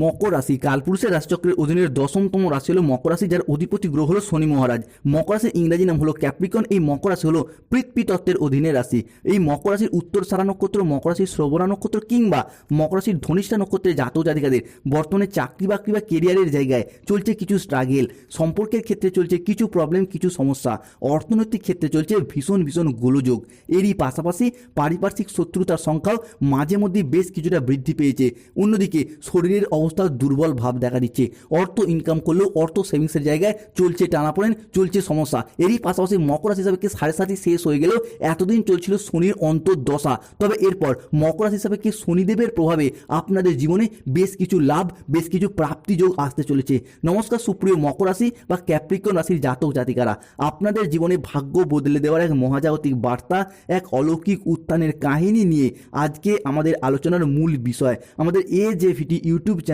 মকর রাশি কালপুরুষের রাশিচক্রের অধীনের দশমতম রাশি হলো মকর রাশি, যার অধিপতি গ্রহ হলো শনি মহারাজ। মকর রাশির ইংরাজি নাম হলো ক্যাপ্রিকন। এই মকর রাশি হলো পৃথ্বী তত্ত্বের অধীনে রাশি। এই মকর রাশির উত্তর সারা নক্ষত্র, মকর রাশির শ্রবণা নক্ষত্র কিংবা মকর রাশির ধনিষ্ঠা নক্ষত্রের জাতক জাতিকাদের বর্তমানে চাকরি বাকরি বা কেরিয়ারের জায়গায় চলছে কিছু স্ট্রাগেল সম্পর্কের ক্ষেত্রে চলছে কিছু প্রবলেম কিছু সমস্যা। অর্থনৈতিক ক্ষেত্রে চলছে ভীষণ ভীষণ গোলযোগ। এরই পাশাপাশি পারিপার্শ্বিক শত্রুতার সংখ্যাও মাঝে মধ্যে বেশ কিছুটা বৃদ্ধি পেয়েছে। অন্যদিকে শরীরের অবস্থা দুর্বল ভাব দেখা দিচ্ছে। অর্থ ইনকাম করলেও অর্থ সেভিংসের জায়গায় চলছে টানাপোড়েন চলছে সমস্যা। এরই পাশাপাশি মকর রাশি হিসাবে সাড়ে সাতই শেষ হয়ে গেলেও এতদিন চলছিল শনির অন্তর্দশা। তবে এরপর মকর রাশি হিসাবে কি শনিদেবের প্রভাবে আপনাদের জীবনে বেশ কিছু লাভ, বেশ কিছু প্রাপ্তি যোগ আসতে চলেছে। নমস্কার, সুপ্রিয় মকর রাশি বা ক্যাপ্রিকন রাশির জাতক জাতিকারা। আপনাদের জীবনে ভাগ্য বদলে দেওয়ার এক মহাজাগতিক বার্তা, এক অলৌকিক উত্থানের কাহিনী নিয়ে আজকে আমাদের আলোচনার মূল বিষয়। আমাদের এ জে ভিটি ইউটিউব চ্যানেলে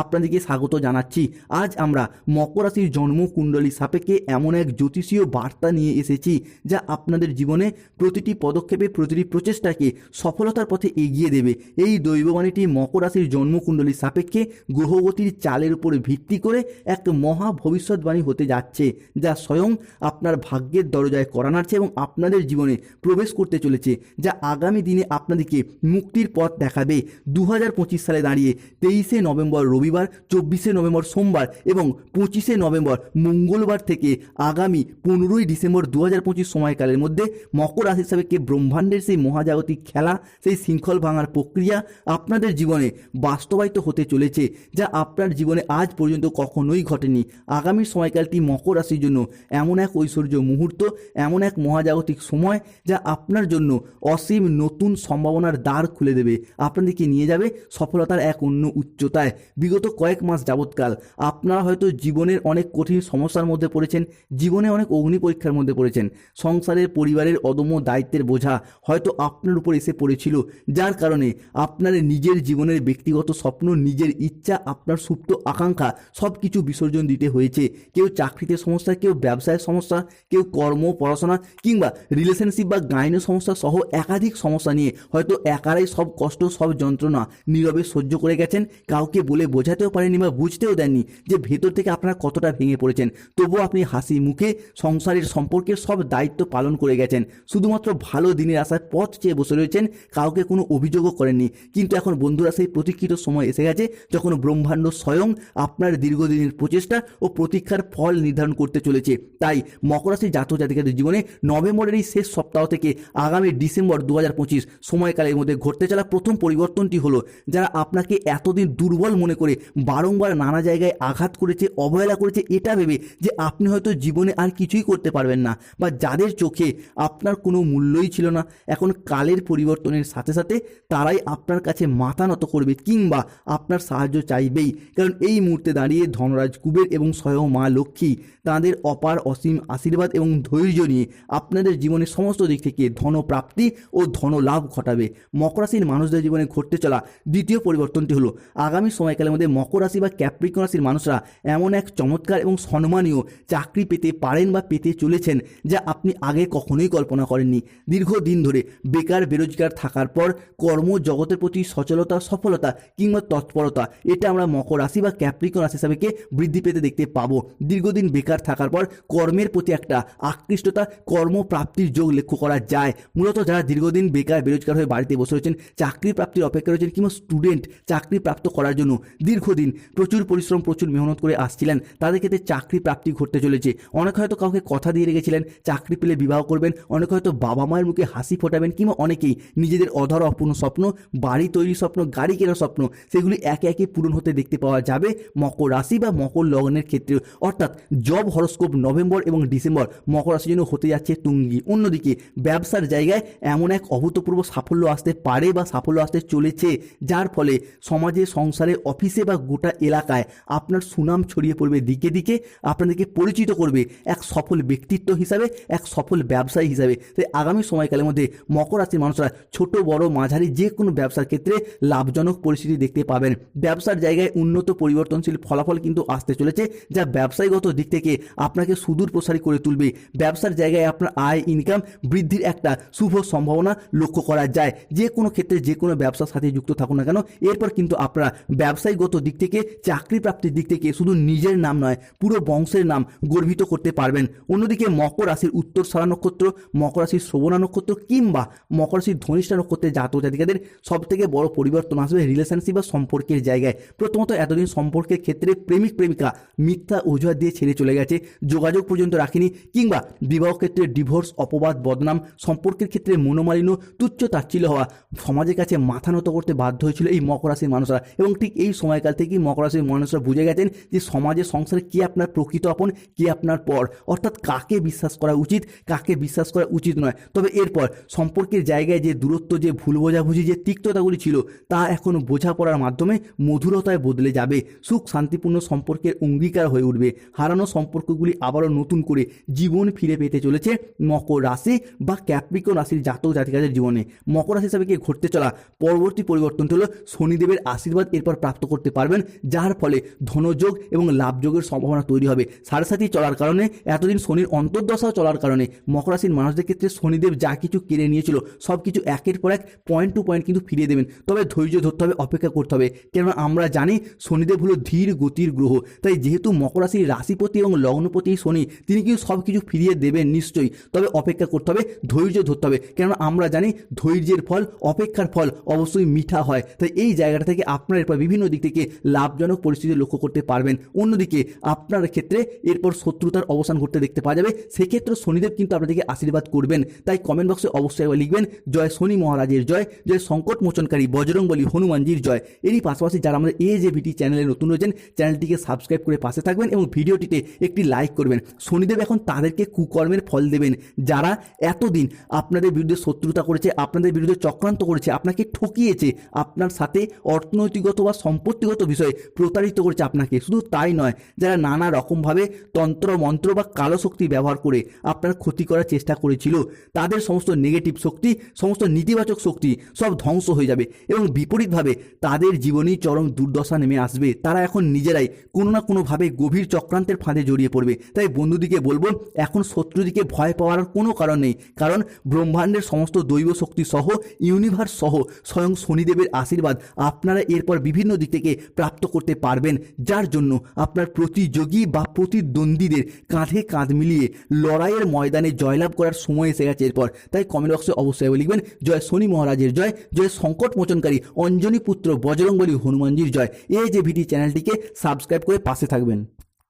আপনাদেরকে স্বাগত জানাচ্ছি। আজ আমরা মকর রাশির জন্ম কুণ্ডলী সাপেক্ষে এমন এক জ্যোতিষীয় বার্তা নিয়ে এসেছি, যা আপনাদের জীবনে প্রতিটি পদক্ষেপে, প্রতিটি প্রচেষ্টাকে সফলতার পথে এগিয়ে দেবে। এই দৈববাণীটি মকর রাশির জন্মকুণ্ডলী সাপেক্ষে গ্রহগতির চালের উপর ভিত্তি করে এক মহা ভবিষ্যৎবাণী হতে যাচ্ছে, যা স্বয়ং আপনার ভাগ্যের দরজায় করা নাড়ছে এবং আপনাদের জীবনে প্রবেশ করতে চলেছে, যা আগামী দিনে আপনাদেরকে মুক্তির পথ দেখাবে। দু হাজার পঁচিশ সালে দাঁড়িয়ে তেইশে নভেম্বর রবিবার, চব্বিশে নভেম্বর সোমবার এবং পঁচিশে নভেম্বর মঙ্গলবার থেকে আগামী পনেরোই ডিসেম্বর দু হাজার পঁচিশ সময়কালের মধ্যে মকর রাশি কে ব্রহ্মাণ্ডের সেই মহাজাগতিক খেলা, সেই শৃঙ্খল ভাঙার প্রক্রিয়া আপনাদের জীবনে বাস্তবায়িত হতে চলেছে, যা আপনার জীবনে আজ পর্যন্ত কখনোই ঘটেনি। আগামী সময়কালটি মকর রাশির জন্য এমন এক ঐশ্বর্য মুহূর্ত, এমন এক মহাজাগতিক সময়, যা আপনার জন্য অসীম নতুন সম্ভাবনার দ্বার খুলে দেবে। আপনাদেরকে নিয়ে যাবে সফলতার এক অন্য উচ্চতায় বিগত কয়েক মাস যাবৎকাল। আপনারা হয়তো জীবনের অনেক কঠিন সমস্যার মধ্যে পড়েছেন, জীবনে অনেক অগ্নি পরীক্ষার মধ্যে পড়েছেন। সংসারের, পরিবারের অদম্য দায়িত্বের বোঝা হয়তো আপনার উপর এসে পড়েছিল। যার কারণে আপনার নিজের জীবনের ব্যক্তিগত স্বপ্ন, নিজের ইচ্ছা, আপনার সুপ্ত আকাঙ্ক্ষা সব কিছু বিসর্জন দিতে হয়েছে। কেউ চাকরিতে সমস্যা, কেউ ব্যবসায় সমস্যা, কেউ কর্ম, পড়াশোনা কিংবা রিলেশনশিপ বা গাইনের সমস্যা সহ একাধিক সমস্যা নিয়ে হয়তো একারাই সব কষ্ট, সব যন্ত্রণা নীরবে সহ্য করে গেছেন কাউকে বলে বোঝাতেও পারেনি বা বুঝতেও দেননি যে ভেতর থেকে আপনারা কতটা ভেঙে পড়েছেন। তবুও আপনি হাসি মুখে সংসারের সম্পর্কের সব দায়িত্ব পালন করে গেছেন। শুধুমাত্র ভালো দিনের আশায় পথ চেয়ে বসে রয়েছেন, কাউকে কোনো অভিযোগও করেননি। কিন্তু এখন বন্ধুরা সেই প্রতীক্ষিত সময় এসে গেছে যখন ব্রহ্মাণ্ড স্বয়ং আপনার দীর্ঘদিনের প্রচেষ্টা ও প্রতীক্ষার ফল নির্ধারণ করতে চলেছে। তাই মকর রাশির জাতক জাতিকাদের জীবনে নভেম্বরের এই শেষ সপ্তাহ থেকে আগামী ডিসেম্বর দু হাজার পঁচিশ সময়কালের মধ্যে ঘটতে চলা প্রথম পরিবর্তনটি হলো, যারা আপনাকে এতদিন দুর্বল মনে করে বারংবার নানা জায়গায় আঘাত করেছে, অবহেলা করেছে, এটা ভেবে যে আপনি হয়তো জীবনে আর কিছুই করতে পারবেন না বা যাদের চোখে আপনার কোনো মূল্যই ছিল না, এখন কালের পরিবর্তনের সাথে সাথে তারাই আপনার কাছে মাথা নত করবে কিংবা আপনার সাহায্য চাইবেই। কারণ এই মুহূর্তে দাঁড়িয়ে ধনরাজ কুবের এবং স্বয়ং মা লক্ষ্মী তাদের অপার অসীম আশীর্বাদ এবং ধৈর্য নিয়ে আপনাদের জীবনের সমস্ত দিক থেকে ধনপ্রাপ্তি ও ধনলাভ ঘটাবে। মকর রাশির মানুষদের জীবনে ঘটতে চলা দ্বিতীয় পরিবর্তনটি হলো আগামী সময়কালের মধ্যে মকর রাশি বা ক্যাপ্রিকন রাশির মানুষরা এমন এক চমৎকার এবং সম্মানীয় চাকরি পেতে পারেন বা পেতে চলেছেন যা আপনি আগে কখনোই কল্পনা করেননি। দীর্ঘদিন ধরে বেকার বেরোজগার থাকার পর কর্মজগতের প্রতি সচলতা, সফলতা কিংবা তৎপরতা, এটা আমরা মকর রাশি বা ক্যাপ্রিকন রাশি হিসাবে বৃদ্ধি পেতে দেখতে পাবো। দীর্ঘদিন বেকার থাকার পর কর্মের প্রতি একটা আকৃষ্টতা, কর্মপ্রাপ্তির যোগ লক্ষ্য করা যায়। মূলত যারা দীর্ঘদিন বেকার, বেরোজগার হয়ে বাড়িতে বসে রয়েছেন চাকরি প্রাপ্তির অপেক্ষা রয়েছেন কিংবা স্টুডেন্ট চাকরি প্রাপ্ত করার জন্য দীর্ঘদিন প্রচুর পরিশ্রম, প্রচুর মেহনত করে আসছিলেন। তাদের ক্ষেত্রে চাকরি প্রাপ্তি ঘটতে চলেছে। অনেক হয়তো কাউকে কথা দিয়ে রেখেছিলেন, চাকরি পেলে বিবাহ করবেন, অনেক হয়তো বাবা মায়ের মুখে হাসি ফোটাবেন, কিংবা অনেকেই নিজেদের অধর অপূর্ণ স্বপ্ন, বাড়ি তৈরির স্বপ্ন, গাড়ি কেনার স্বপ্ন, সেগুলি একে একে পূরণ হতে দেখতে পাওয়া যাবে মকর রাশি বা মকর লগ্নের ক্ষেত্রে অর্থাৎ জব হরস্কোপ নভেম্বর এবং ডিসেম্বর মকর রাশির জন্য হতে যাচ্ছে তুঙ্গি। অন্যদিকে ব্যবসার জায়গায় এমন এক অভূতপূর্ব সাফল্য আসতে পারে বা সাফল্য আসতে চলেছে, যার ফলে সমাজে সংসারে অফিসে বা গোটা এলাকায় আপনার সুনাম ছড়িয়ে পড়বে দিকে দিকে, আপনাদেরকে পরিচিত করবে এক সফল ব্যক্তিত্ব হিসাবে, এক সফল ব্যবসায়ী হিসাবে। তাই আগামী সময়কালের মধ্যে মকর রাশির মানুষরা ছোট, বড়, মাঝারি যে কোনো ব্যবসার ক্ষেত্রে লাভজনক পরিস্থিতি দেখতে পাবেন। ব্যবসার জায়গায় উন্নত পরিবর্তনশীল ফলাফল কিন্তু আসতে চলেছে, যা ব্যবসায়ীগত দিক থেকে আপনাকে সুদূর প্রসারী করে তুলবে। ব্যবসার জায়গায় আপনার আয় ইনকাম বৃদ্ধির একটা শুভ সম্ভাবনা লক্ষ্য করা যায়। যে কোনো ক্ষেত্রে যে কোনো ব্যবসার সাথে যুক্ত থাকুন না কেন, এরপর কিন্তু আপনারা ব্যবসায়িকগত দিক থেকে চাকরি প্রাপ্তির দিক থেকে শুধু নিজের নাম নয়, পুরো বংশের নাম গর্বিত করতে পারবেন। অন্যদিকে মকর রাশির উত্তর সারা নক্ষত্র, মকর রাশির শ্রবণা নক্ষত্র কিংবা মকর রাশির ধনিষ্ঠা নক্ষত্রের জাতক জাতিকাদের সব থেকে বড় পরিবর্তন আসবে রিলেশনশিপ বা সম্পর্কের জায়গায়। প্রথমত এতদিন সম্পর্কের ক্ষেত্রে প্রেমিক প্রেমিকা মিথ্যা অজুহাত দিয়ে ছেড়ে চলে গেছে, যোগাযোগ পর্যন্ত রাখেনি কিংবা বিবাহ ক্ষেত্রে ডিভোর্স অপবাদ, বদনাম, সম্পর্কের ক্ষেত্রে মনোমালিন্য, তুচ্ছ তাচ্ছিল্য হওয়া, সমাজের কাছে মাথা নত করতে বাধ্য হয়েছিল এই মকর রাশির মানুষরা এবং ঠিক এই সময়কাল থেকেই মকর রাশির মানুষরা বুঝে গেছেন যে সমাজের সংসারে কি আপনার প্রকৃত আপন, কি আপনার পর। অর্থাৎ কাকে বিশ্বাস করা উচিত, কাকে বিশ্বাস করা উচিত নয়। তবে এরপর সম্পর্কের জায়গায় যে দূরত্ব, যে ভুল বোঝাবুঝি, যে তিক্ততাগুলি ছিল, তা এখন বোঝাপড়ার মাধ্যমে মধুরতায় বদলে যাবে। সুখ, শান্তিপূর্ণ সম্পর্কের অঙ্গীকার হয়ে উঠবে। হারানো সম্পর্কগুলি আবারও নতুন করে জীবন ফিরে পেতে চলেছে মকর রাশি বা ক্যাপ্রিকো রাশির জাতক জাতিকাদের জীবনে। মকর রাশি হিসাবে ঘটতে চলা? পরবর্তী পরিবর্তনটি হলো শনিদেবের আশীর্বাদ এরপর প্রাপ্ত করতে পারবেন, যার ফলে ধনযোগ এবং লাভযোগের সম্ভাবনা তৈরি হবে। সাড়ে সাথী চলার কারণে, এতদিন শনির অন্তর্দশাও চলার কারণে মকর রাশির মানুষদের ক্ষেত্রে শনিদেব যা কিছু কেড়ে নিয়েছিল সব কিছু একের পর এক পয়েন্ট টু পয়েন্ট কিন্তু ফিরিয়ে দেবেন। তবে ধৈর্য ধরতে হবে, অপেক্ষা করতে হবে। কেননা আমরা জানি, শনিদেব হলো ধীর গতির গ্রহ। তাই যেহেতু মকর রাশির রাশিপতি এবং লগ্নপতি শনি, তিনি কিন্তু সব কিছু ফিরিয়ে দেবেন নিশ্চয়ই। তবে অপেক্ষা করতে হবে, ধৈর্য ধরতে হবে। কেননা আমরা জানি, ধৈর্যের ফল, অপেক্ষার ফল অবশ্যই মিঠা হয়। তাই এই জায়গাটা থেকে আপনার এরপর বিভিন্ন দিক থেকে লাভজনক পরিস্থিতি লক্ষ্য করতে পারবেন। অন্যদিকে আপনার ক্ষেত্রে এরপর শত্রুতার অবসান ঘটতে দেখতে পাওয়া যাবে। সেক্ষেত্রে শনিদেব কিন্তু আপনাদেরকে আশীর্বাদ করবেন। তাই কমেন্ট বক্সে অবশ্যই লিখবেন, জয় শনি মহারাজের জয় জয় সংকট মোচনকারী বজরং বলি হনুমানজির জয়। এরই পাশাপাশি যারা আমাদের এ ভিটি চ্যানেলে নতুন রয়েছেন চ্যানেলটিকে সাবস্ক্রাইব করে পাশে থাকবেন এবং ভিডিওটিতে একটি লাইক করবেন। শনিদেব এখন তাদেরকে কুকর্মের ফল দেবেন। যারা এতদিন আপনাদের বিরুদ্ধে শত্রুতা করেছে, আপনাদের বিরুদ্ধে চক্রান্ত করেছে, আপনাকে ঠকিয়েছে, আপনার সাথে অর্থনৈতিকগত বা সম্পত্তিগত বিষয়ে প্রতারিত করেছে আপনাকে। শুধু তাই নয়, যারা নানা রকমভাবে তন্ত্র, মন্ত্র বা কালো শক্তি ব্যবহার করে আপনার ক্ষতি করার চেষ্টা করেছিল, তাদের সমস্ত নেগেটিভ শক্তি, সমস্ত নেতিবাচক শক্তি সব ধ্বংস হয়ে যাবে এবং বিপরীতভাবে তাদের জীবনেই চরম দুর্দশা নেমে আসবে। তারা এখন নিজেরাই কোনো না কোনোভাবে গভীর চক্রান্তের ফাঁদে জড়িয়ে পড়বে। তাই বন্ধুদিকে বলব, এখন শত্রুদিকে ভয় পাওয়ার কোনো কারণ নেই, কারণ ব্রহ্মাণ্ডের সমস্ত দৈব শক্তি সহ ইউনিভার্স সহ স্বয়ং শনিদেবের আশীর্বাদ আপনারা এরপর বিভিন্ন দিক থেকে প্রাপ্ত করতে পারবেন, যার জন্য আপনার প্রতিযোগী বা প্রতিদ্বন্দ্বীদের কাঁধে কাঁধ মিলিয়ে লড়াইয়ের ময়দানে জয়লাভ করার সময় এসে গেছে। এরপর তাই কমেন্ট বক্সে অবশ্যই লিখবেন, জয় শনি মহারাজের জয় জয় সংকট মোচনকারী অঞ্জনী পুত্র বজরংবলী হনুমানজির জয়। এই যে ভিডি চ্যানেলটিকে সাবস্ক্রাইব করে পাশে থাকবেন।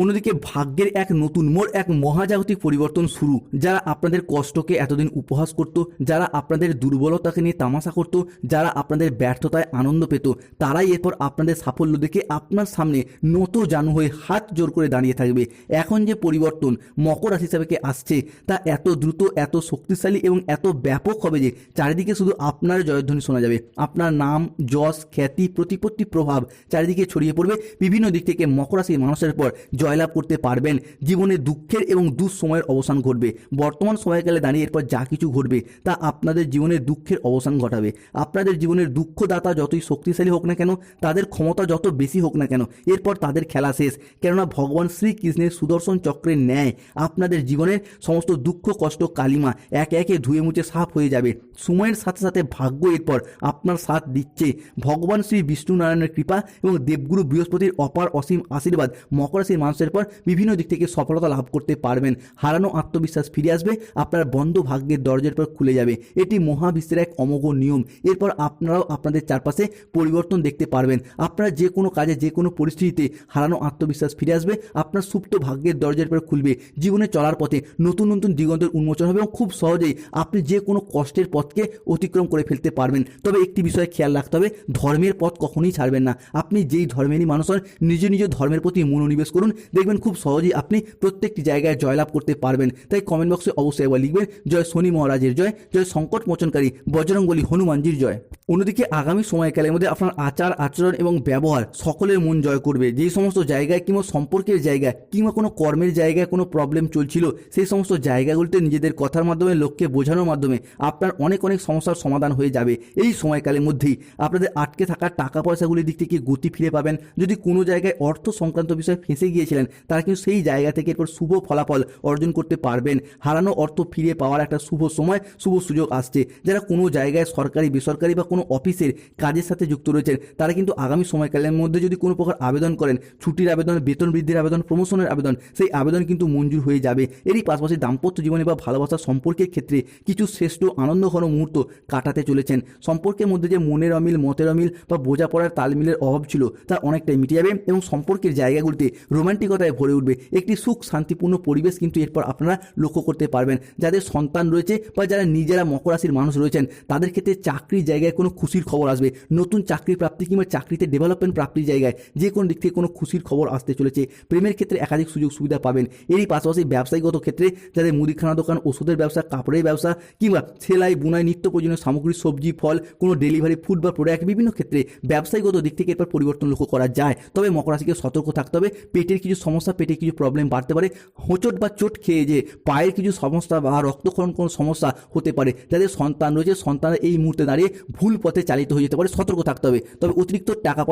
অন্যদিকে ভাগ্যের এক নতুন মোড়, এক মহাজাগতিক পরিবর্তন শুরু। যারা আপনাদের কষ্টকে এতদিন উপহাস করত, যারা আপনাদের দুর্বলতাকে নিয়ে তামাশা করত, যারা আপনাদের ব্যর্থতায় আনন্দ পেত, তারাই এরপর আপনাদের সাফল্য দেখে আপনার সামনে নত জানু হয়ে হাত জোর করে দাঁড়িয়ে থাকবে। এখন যে পরিবর্তন মকর রাশি হিসাবে আসছে, তা এত দ্রুত, এত শক্তিশালী এবং এত ব্যাপক হবে যে চারিদিকে শুধু আপনার জয়ধ্বনি শোনা যাবে। আপনার নাম, যশ, খ্যাতি, প্রতিপত্তি, প্রভাব চারিদিকে ছড়িয়ে পড়বে। বিভিন্ন দিক থেকে মকর রাশির মানুষের পর জয়লাভ করতে পারবেন। জীবনে দুঃখের এবং দুঃসময়ের অবসান ঘটবে। বর্তমান সময়কালে দাঁড়িয়ে এরপর যা কিছু ঘটবে, তা আপনাদের জীবনের দুঃখের অবসান ঘটাবে। আপনাদের জীবনের দুঃখদাতা যতই শক্তিশালী হোক না কেন, তাদের ক্ষমতা যত বেশি হোক না কেন, এরপর তাদের খেলা শেষ। কেননা ভগবান শ্রীকৃষ্ণের সুদর্শন চক্রের ন্যায় আপনাদের জীবনের সমস্ত দুঃখ, কষ্ট, কালিমা একে একে ধুয়ে মুছে সাফ হয়ে যাবে। সময়ের সাথে সাথে ভাগ্য এরপর আপনার সাথ দিচ্ছে। ভগবান শ্রী বিষ্ণু নারায়ণের কৃপা এবং দেবগুরু বৃহস্পতির অপার অসীম আশীর্বাদ মকর রাশির মানুষের পর বিভিন্ন দিক থেকে সফলতা লাভ করতে পারবেন। হারানো আত্মবিশ্বাস ফিরে আসবে, আপনার বন্ধ ভাগ্যের দরজার পর খুলে যাবে। এটি মহাবিশ্বের এক অমোঘ নিয়ম। এরপর আপনারাও আপনাদের চারপাশে পরিবর্তন দেখতে পারবেন। আপনারা যে কোনো কাজে, যে কোনো পরিস্থিতিতে হারানো আত্মবিশ্বাস ফিরে আসবে, আপনার সুপ্ত ভাগ্যের দরজার পর খুলবে। জীবনে চলার পথে নতুন নতুন দিগন্তের উন্মোচন হবে এবং খুব সহজেই আপনি যে কোনো কষ্টের পথকে অতিক্রম করে ফেলতে পারবেন। তবে একটি বিষয়ে খেয়াল রাখতে হবে, ধর্মের পথ কখনোই ছাড়বেন না। আপনি যেই ধর্মেরই মানুষ হন, নিজ নিজ ধর্মের প্রতি মনোনিবেশ করুন দেখবেন খুব সহজেই আপনি প্রত্যেকটি জায়গায় জয়লাভ করতে পারবেন। তাই কমেন্ট বক্সে অবশ্যই একবার লিখবেন, জয় শনি মহারাজের জয় জয় সংকট মোচনকারী বজরঙ্গলী হনুমানজির জয়। অন্যদিকে আগামী সময়কালের মধ্যে আপনার আচার, আচরণ এবং ব্যবহার সকলের মন জয় করবে। যে সমস্ত জায়গায় কিংবা সম্পর্কের জায়গায় কিংবা কোনো কর্মের জায়গায় কোনো প্রবলেম চলছিল, সেই সমস্ত জায়গাগুলিতে নিজেদের কথার মাধ্যমে, লোককে বোঝানোর মাধ্যমে আপনার অনেক অনেক সমস্যার সমাধান হয়ে যাবে। এই সময়কালের মধ্যেই আপনাদের আটকে থাকা টাকা পয়সাগুলির দিক থেকে গতি ফিরে পাবেন। যদি কোনো জায়গায় অর্থ সংক্রান্ত বিষয়ে ফেঁসে গিয়েছিলেন হারিয়েছিলেন তারা কিন্তু সেই জায়গা থেকে এরপর শুভ ফলাফল অর্জন করতে পারবেন। হারানো অর্থ ফিরে পাওয়ার একটা শুভ সময়, শুভ সুযোগ আসছে। যারা কোনো জায়গায় সরকারি, বেসরকারি বা কোনো অফিসের কাজের সাথে যুক্ত রয়েছেন, তারা কিন্তু আগামী সময়কালের মধ্যে যদি কোনো প্রকার আবেদন করেন, ছুটির আবেদন, বেতন বৃদ্ধির আবেদন প্রমোশনের আবেদন, সেই আবেদন কিন্তু মঞ্জুর হয়ে যাবে। এরই পাশাপাশি দাম্পত্য জীবনে বা ভালোবাসার সম্পর্কের ক্ষেত্রে কিছু শ্রেষ্ঠ আনন্দঘন মুহূর্ত কাটাতে চলেছেন। সম্পর্কের মধ্যে যে মনের অমিল, মতের অমিল বা বোঝাপড়ার তালমিলের অভাব ছিল, তা অনেকটাই মিটে যাবে এবং সম্পর্কের জায়গাগুলিতে রোমান্টিকতায় ভরে উঠবে। একটি সুখ, শান্তিপূর্ণ পরিবেশ কিন্তু এরপর আপনারা লক্ষ্য করতে পারবেন। যাদের সন্তান রয়েছে বা যারা নিজেরা মকর রাশির মানুষ রয়েছেন, তাদের ক্ষেত্রে চাকরির জায়গায় কোনো খুশির খবর আসবে। নতুন চাকরি প্রাপ্তি কিংবা চাকরিতে ডেভেলপমেন্ট প্রাপ্তির জায়গায় যে কোনো দিক থেকে কোনো খুশির খবর আসতে চলেছে। প্রেমের ক্ষেত্রে একাধিক সুযোগ সুবিধা পাবেন। এরই পাশাপাশি ব্যবসায়ীগত ক্ষেত্রে যাদের মুদিখানা দোকান, ওষুধের ব্যবসা, কাপড়ের ব্যবসা কিংবা সেলাই, বুনাই, নিত্য প্রয়োজনীয় সামগ্রী, সবজি, ফল, কোনো ডেলিভারি ফুড বা প্রোডাক্ট বিভিন্ন ক্ষেত্রে ব্যবসায়ীগত দিক থেকে এরপর পরিবর্তন লক্ষ্য করা যায়। তবে মকর রাশিকে সতর্ক থাকতে হবে। পেটের কিছু সমস্যা, পেটে কিছু প্রবলেম বাড়তে পারে, হোঁচট বা চোট খেয়ে যে পায়ের কিছু সমস্যা বা রক্তক্ষরণ কোনো সমস্যা হতে পারে, যাদের সন্তান রয়েছে সন্তান এই মুহূর্তে দাঁড়িয়ে ভুল পথে চালিত হয়ে যেতে পারে, সতর্ক থাকতে হবে। তবে অতিরিক্ত টাকা